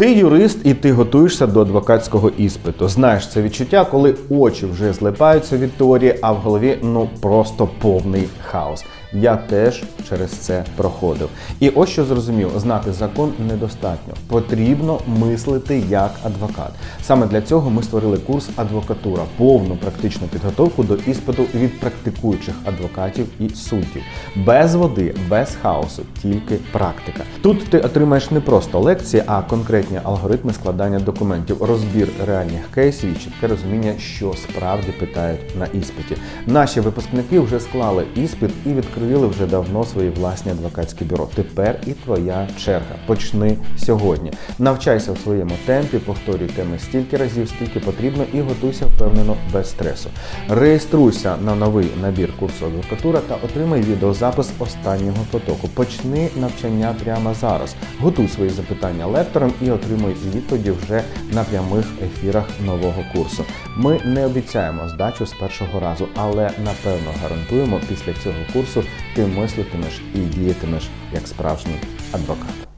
Ти юрист і ти готуєшся до адвокатського іспиту. Знаєш це відчуття, коли очі вже злипаються від теорії, а в голові ну просто повний хаос. Я теж через це проходив. І ось що зрозумів: знати закон недостатньо. Потрібно мислити як адвокат. Саме для цього ми створили курс адвокатура, повну практичну підготовку до іспиту від практикуючих адвокатів і суддів. Без води, без хаосу, тільки практика. Тут ти отримаєш не просто лекції, а конкретні алгоритми складання документів, розбір реальних кейсів і чітке розуміння, що справді питають на іспиті. Наші випускники вже склали іспит і відкрили вже давно свої власні адвокатські бюро. Тепер і твоя черга. Почни сьогодні. Навчайся в своєму темпі, повторюй теми стільки разів, скільки потрібно, і готуйся впевнено без стресу. Реєструйся на новий набір курсу адвокатура та отримай відеозапис останнього потоку. Почни навчання прямо зараз. Готуй свої запитання лекторам і отримуй відповіді вже на прямих ефірах нового курсу. Ми не обіцяємо здачу з першого разу, але напевно гарантуємо, після цього курсу ти мислитимеш і діятимеш як справжній адвокат.